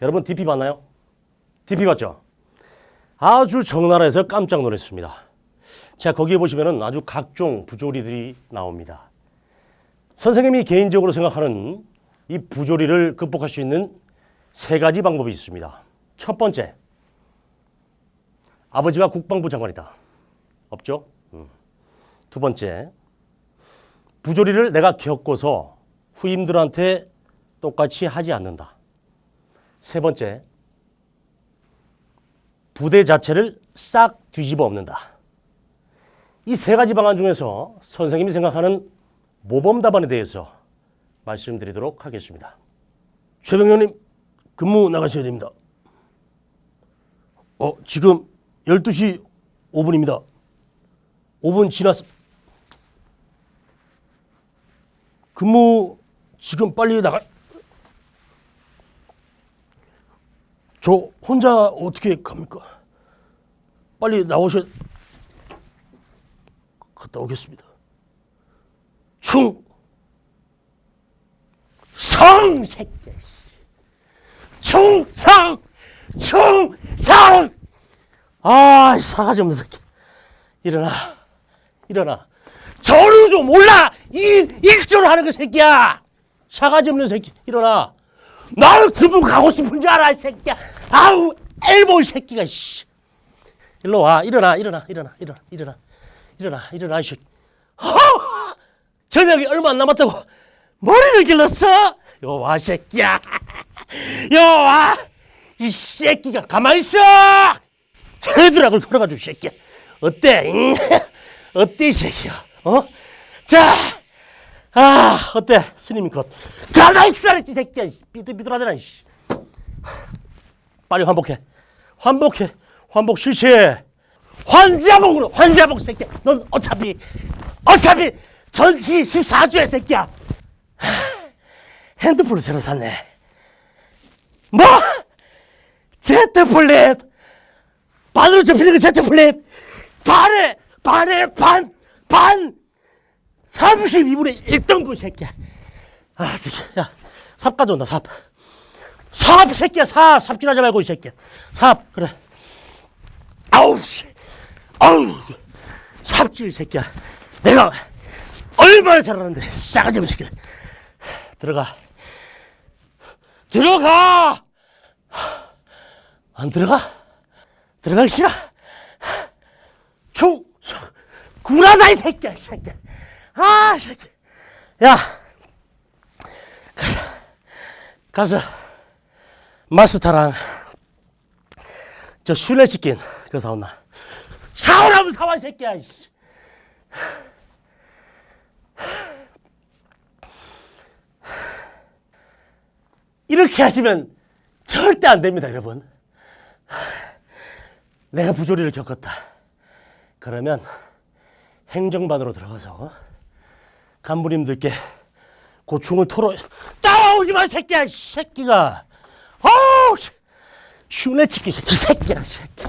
여러분 DP 봤나요? DP 봤죠? 아주 적나라해서 깜짝 놀랐습니다. 자, 거기에 보시면은 아주 각종 부조리들이 나옵니다. 선생님이 개인적으로 생각하는 이 부조리를 극복할 수 있는 세 가지 방법이 있습니다. 첫 번째, 아버지가 국방부 장관이다. 없죠? 음. 두 번째, 부조리를 내가 겪어서 후임들한테 똑같이 하지 않는다. 세 번째, 부대 자체를 싹 뒤집어 엎는다. 이 세 가지 방안 중에서 선생님이 생각하는 모범 답안에 대해서 말씀드리도록 하겠습니다. 최병현님 근무 나가셔야 됩니다. 어, 지금 12시 5분입니다. 5분 지났... 근무 지금 빨리 나가... 저 혼자 어떻게 갑니까? 빨리 나오셔... 갔다 오겠습니다. 충! 성! 새끼야. 충성! 충성! 아, 이 사가지 새끼. 일어나. 일어나. 저를 좀 몰라! 일, 일조를 하는 그 새끼야! 사가지 없는 새끼. 일어나. 나는 그분 가고 싶은 줄 알아, 이 새끼야. 아우, 엘보 이 새끼가, 씨. 일로 와. 일어나, 일어나, 일어나, 일어나, 일어나. 일어나, 일어나, 이 새끼. 허! 저녁이 얼마 안 남았다고 머리를 길렀어? 요 와, 이 새끼야. 요 와! 이 새끼가 가만히 있어! 헤드락을 걸어가지고, 이 새끼야. 어때? 응? 어때, 이 새끼야? 어? 자! 아, 어때? 스님이 것. 가만히 있으라, 이 새끼야. 삐뚤삐뚤하잖아, 이씨. 빨리 환복해. 환복해. 환복 실시해. 환자복으로, 환자복, 새끼야. 넌 어차피, 어차피 전시 14주의 새끼야. 하, 핸드폰을 새로 샀네. 뭐? 제트 플립! 반으로 접히는 그 제트 플립! 반에, 반에 반, 반! 32분의 1등분 새끼야. 아, 새끼. 야, 삽 가져온다, 삽. 삽, 새끼야, 삽. 삽질하지 말고, 이 새끼야. 삽, 그래. 아우, 씨. 아우, 삽질, 새끼야. 내가 얼마나 잘하는데, 싸가지 없는 새끼야. 들어가. 들어가! 안 들어가? 들어가기 싫어? 총, 구라다, 이 새끼야, 이 새끼야. 아, 이 새끼. 야, 가자. 가서, 마스터랑, 저 슐레치킨, 그거 사온나. 사오라면 사와, 이 새끼야, 이씨. 이렇게 하시면 절대 안 됩니다, 여러분. 내가 부조리를 겪었다. 그러면 행정반으로 들어가서 간부님들께 고충을 토로 따라오지 마, 이 새끼야, 이 새끼가. 어우, 씨. 흉내 치기 새끼, 새끼야, 이 새끼.